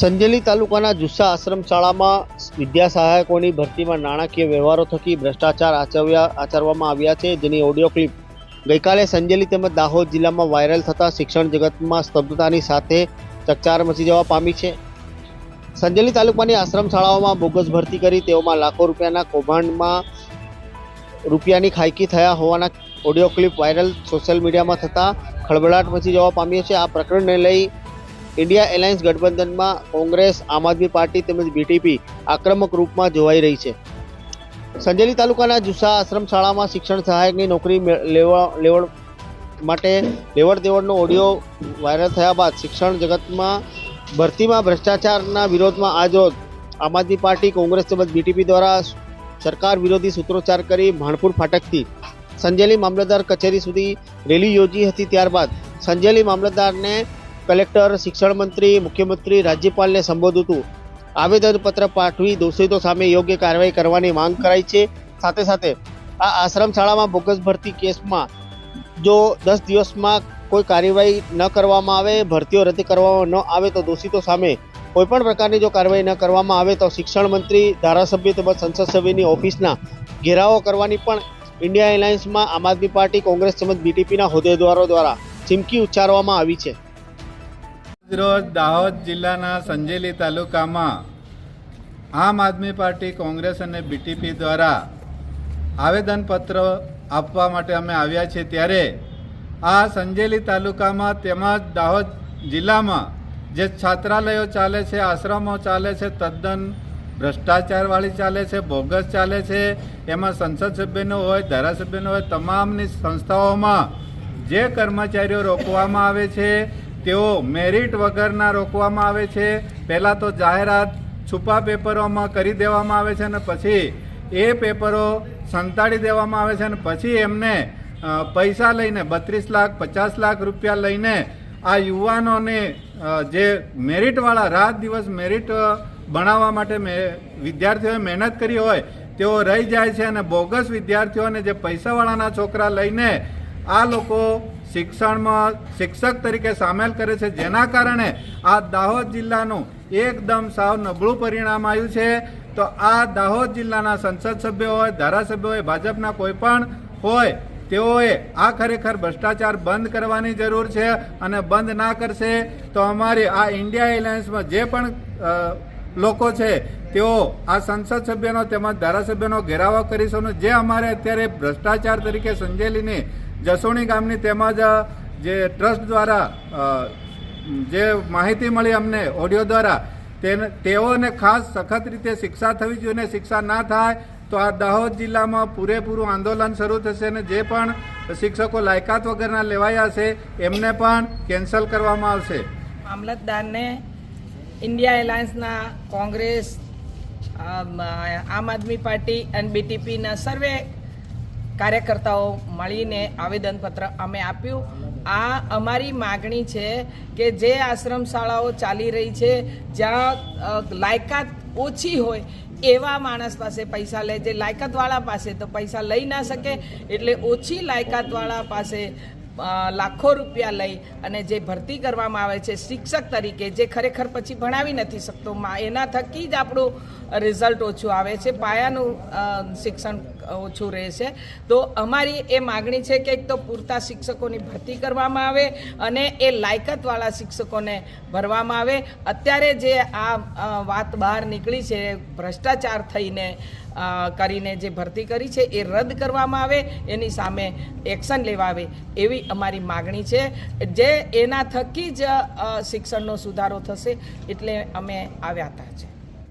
સંજેલી તાલુકાના જુસ્સા આશ્રમ શાળામાં વિદ્યા સહાયકોની ભરતીમાં નાણાકીય વ્યવહારો થકી ભ્રષ્ટાચાર આચવ્યા આચરવામાં આવ્યા છે. જેની ઓડિયો ક્લિપ ગઈકાલે સંજેલી તેમજ દાહોદ જિલ્લામાં વાયરલ થતાં શિક્ષણ જગતમાં સ્તબ્ધતાની સાથે ચકચાર મચી જવા પામી છે. સંજેલી તાલુકાની આશ્રમ શાળાઓમાં બોગસ ભરતી કરી તેઓમાં લાખો રૂપિયાના કૌભાંડમાં રૂપિયાની ખાયકી થયા હોવાના ઓડિયો ક્લિપ વાયરલ સોશિયલ મીડિયામાં થતાં ખળભળાટ મચી જવા પામ્યો છે. આ પ્રકરણને લઈ ઇન્ડિયા એલાયન્સ ગઠબંધનમાં કોંગ્રેસ, આમ આદમી પાર્ટી તેમજ બીટીપી આક્રમક રૂપમાં જોવાઈ રહી છે. સંજેલી તાલુકાના જુસ્સા આશ્રમ શાળામાં શિક્ષણ સહાયકની નોકરી લેવા, લેવડ માટે લેવડ દેવડનો ઓડિયો વાયરલ થયા બાદ શિક્ષણ જગતમાં ભરતીમાં ભ્રષ્ટાચારના વિરોધમાં આજરોજ આમ આદમી પાર્ટી, કોંગ્રેસ તેમજ બીટીપી દ્વારા સરકાર વિરોધી સૂત્રોચ્ચાર કરી ભાણપુર ફાટકથી. સંજેલી મામલતદાર કચેરી સુધી રેલી યોજી હતી ત્યારબાદ સંજેલી મામલતદારને કલેક્ટર, શિક્ષણ મંત્રી, મુખ્યમંત્રી, રાજ્યપાલને સંબોધ્યું હતું. આવેદનપત્ર પાઠવી દોષિતો સામે યોગ્ય કાર્યવાહી કરવાની માંગ કરાઈ છે. સાથે સાથે આ આશ્રમ શાળામાં બોગસ ભરતી કેસમાં જો દસ દિવસમાં કોઈ કાર્યવાહી ન કરવામાં આવે, ભરતીઓ રદ કરવામાં ન આવે તો દોષિતો સામે કોઈપણ પ્રકારની જો કાર્યવાહી ન કરવામાં આવે તો શિક્ષણ મંત્રી, ધારાસભ્ય તેમજ સંસદ સભ્યની ઓફિસના ઘેરાવો કરવાની પણ ઇન્ડિયા એલાયન્સમાં આમ આદમી પાર્ટી, કોંગ્રેસ તેમજ બીટીપીના હોદ્દેદારો દ્વારા ચીમકી ઉચ્ચારવામાં આવી છે. રોજ દાહોદ જિલ્લાના સંજેલી તાલુકામાં આમ આદમી પાર્ટી, કોંગ્રેસ અને બીટીપી દ્વારા આવેદનપત્ર આપવા માટે અમે આવ્યા છીએ. ત્યારે આ સંજેલી તાલુકામાં તેમજ દાહોદ જિલ્લામાં જે છાત્રાલયો ચાલે છે, આશ્રમો ચાલે છે, તદ્દન ભ્રષ્ટાચારવાળી ચાલે છે, બોગસ ચાલે છે, એમાં સંસદ સભ્યનો હોય, ધારાસભ્યનો હોય, તમામની સંસ્થાઓમાં જે કર્મચારીઓ રોકવામાં આવે છે તેઓ મેરિટ વગરના રોકવામાં આવે છે. પહેલાં તો જાહેરાત છુપા પેપરોમાં કરી દેવામાં આવે છે અને પછી એ પેપરો સંતાડી દેવામાં આવે છે અને પછી એમને પૈસા લઈને બત્રીસ લાખ, પચાસ લાખ રૂપિયા લઈને આ યુવાનોને જે મેરિટવાળા રાત દિવસ મેરિટ બનાવવા માટે વિદ્યાર્થીઓએ મહેનત કરી હોય, તેઓ રહી જાય છે અને બોગસ વિદ્યાર્થીઓને જે પૈસાવાળાના છોકરા લઈને આ લોકો શિક્ષણમાં શિક્ષક તરીકે સામેલ કરે છે. જેના કારણે આ દાહોદ જિલ્લાનું એકદમ સાવ નબળું પરિણામ આવ્યું છે. તો આ દાહોદ જિલ્લાના સંસદ સભ્યો હોય, ધારાસભ્યો હોય, ભાજપના કોઈ પણ હોય, તેઓએ આ ખરેખર ભ્રષ્ટાચાર બંધ કરવાની જરૂર છે અને બંધ ના કરશે. તો અમારી આ ઇન્ડિયા એલાયન્સમાં જે પણ લોકો છે, તેઓ આ સંસદ સભ્યનો તેમજ ધારાસભ્યનો ઘેરાવો કરીશું જે અમારે અત્યારે ભ્રષ્ટાચાર તરીકે સંજેલીની જસોણી ગામની તેમજ જે ટ્રસ્ટ દ્વારા જે માહિતી મળી અમને ઓડિયો દ્વારા તેને તેઓને ખાસ સખત રીતે શિક્ષા થવી જોઈએ અને શિક્ષા ના થાય તો આ દાહોદ જિલ્લામાં પૂરેપૂરું આંદોલન શરૂ થશે અને જે પણ શિક્ષકો લાયકાત વગરના લેવાયા છે એમને પણ કેન્સલ કરવામાં આવશે. મામલતદારને ઇન્ડિયા એલાયન્સના કોંગ્રેસ આમ, આદમી પાર્ટી અને બીટીપીના સર્વે કાર્યકર્તાઓ મળીને આવેદનપત્ર અમે આપ્યું. આ અમારી માગણી છે કે જે આશ્રમ શાળાઓ ચાલી રહી છે, જ્યાં લાયકાત ઓછી હોય એવા માણસ પાસે પૈસા લે. જે લાયકાતવાળા પાસે તો પૈસા લઈ ના શકે, એટલે ઓછી લાયકાતવાળા પાસે લાખો રૂપિયા લઈ અને જે ભરતી કરવામાં આવે છે શિક્ષક તરીકે, જે ખરેખર પછી ભણાવી નથી શકતો એના થકી જ આપણું રિઝલ્ટ ઓછું આવે છે. પાયાનું શિક્ષણ ઓછું રહેશે. તો અમારી એ માગણી છે કે એક તો પૂરતા શિક્ષકોની ભરતી કરવામાં આવે અને એ લાયકાતવાળા શિક્ષકોને ભરવામાં આવે. અત્યારે જે આ વાત બહાર નીકળી છે, ભ્રષ્ટાચાર થઈને કરીને જે ભરતી કરી છે, એ રદ કરવામાં આવે, એની સામે એક્શન લેવા આવે એવી અમારી માગણી છે. જે એના થકી જ શિક્ષણનો સુધારો થશે એટલે અમે આવ્યા હતા છે